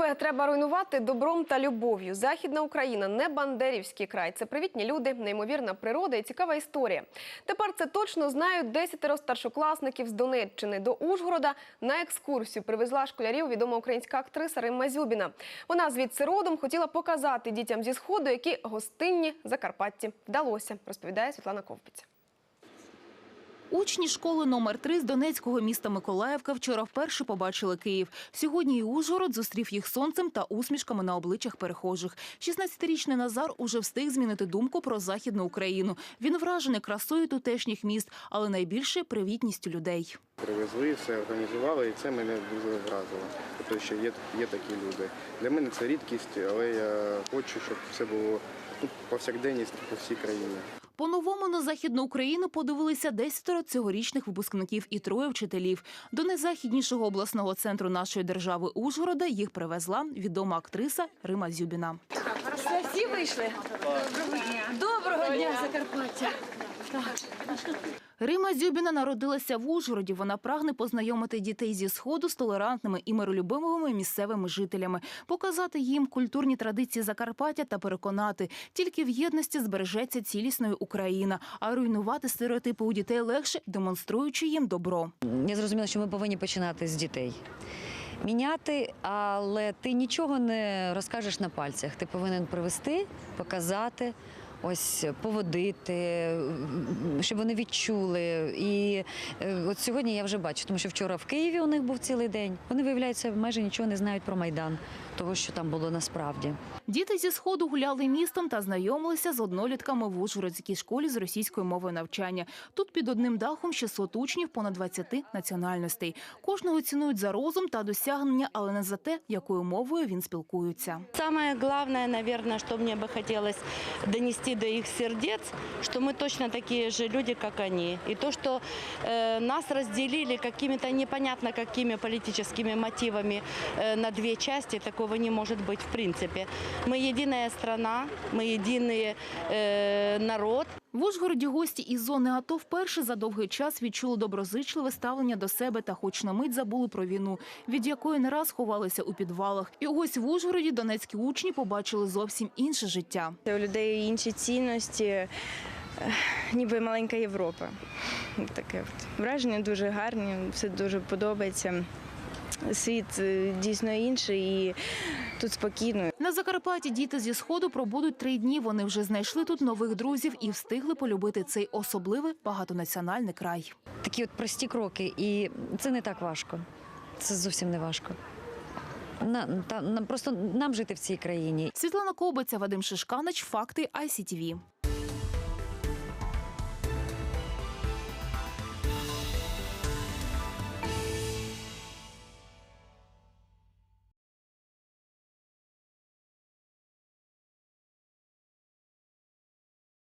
ДСП треба руйнувати добром та любов'ю. Західна Україна не бандерівський край. Це привітні люди, неймовірна природа і цікава історія. Тепер це точно знають десятеро старшокласників з Донеччини. До Ужгорода на екскурсію привезла школярів відома українська актриса Римма Зюбіна. Вона звідси родом хотіла показати дітям зі сходу, які гостинні Закарпатті. Вдалося, розповідає Світлана Ковпіця. Учні школи номер 3 з Донецького міста Миколаївка вчора вперше побачили Київ. Сьогодні і Ужгород зустрів їх сонцем та усмішками на обличчях перехожих. 16-річний Назар уже встиг змінити думку про західну Україну. Він вражений красою тутешніх міст, але найбільше привітністю людей. Привезли, все організували, і це мене дуже вразило. Тобто, що є, є такі люди. Для мене це рідкість, але я хочу, щоб це було ну, повсякденність по всій країні. По-новому на Західну Україну подивилися десятеро цьогорічних випускників і троє вчителів. До найзахіднішого обласного центру нашої держави Ужгорода їх привезла відома актриса Рима Зюбіна. Всі вийшли? Доброго дня. Доброго дня, Закарпаття. Рима Зюбіна народилася в Ужгороді. Вона прагне познайомити дітей зі сходу з толерантними і миролюбивими місцевими жителями, показати їм культурні традиції Закарпаття та переконати, тільки в єдності збережеться цілісною Україна, а руйнувати стереотипи у дітей легше, демонструючи їм добро. Я зрозуміла, що ми повинні починати з дітей. Міняти, але ти нічого не розкажеш на пальцях. Ти повинен привести, показати, ось поводити, щоб вони відчули. І е, от сьогодні я вже бачу, тому що вчора в Києві у них був цілий день. Вони виявляються майже нічого не знають про майдан, того що там було насправді. Діти зі сходу гуляли містом та знайомилися з однолітками в Ужгородській школі з російською мовою навчання. Тут під одним дахом 600 учнів понад 20 національностей. Кожного цінують за розум та досягнення, але не за те, якою мовою він спілкується. Самое главное, наверное, что мне бы хотелось донести до их сердец, что мы точно такие же люди, как они. И то, что э, нас разделили какими-то непонятно какими политическими мотивами э, на две части, такого не может быть в принципе. Мы единая страна, мы единый э, народ. в Ужгороді гості із зони АТО вперше за довгий час відчули доброзичливе ставлення до себе та хоч на мить забули про війну, від якої не раз ховалися у підвалах. І ось в Ужгороді донецькі учні побачили зовсім інше життя. У людей інші цінності, ніби маленька Європа. Таке враження дуже гарні, все дуже подобається. Світ е, дійсно інший і тут спокійно. На Закарпатті діти зі сходу пробудуть три дні. Вони вже знайшли тут нових друзів і встигли полюбити цей особливий багатонаціональний край. Такі от прості кроки, і це не так важко. Це зовсім не важко. На, та, нам просто нам жити в цій країні. Світлана Кобиця, Вадим Шишканич, факти ICTV.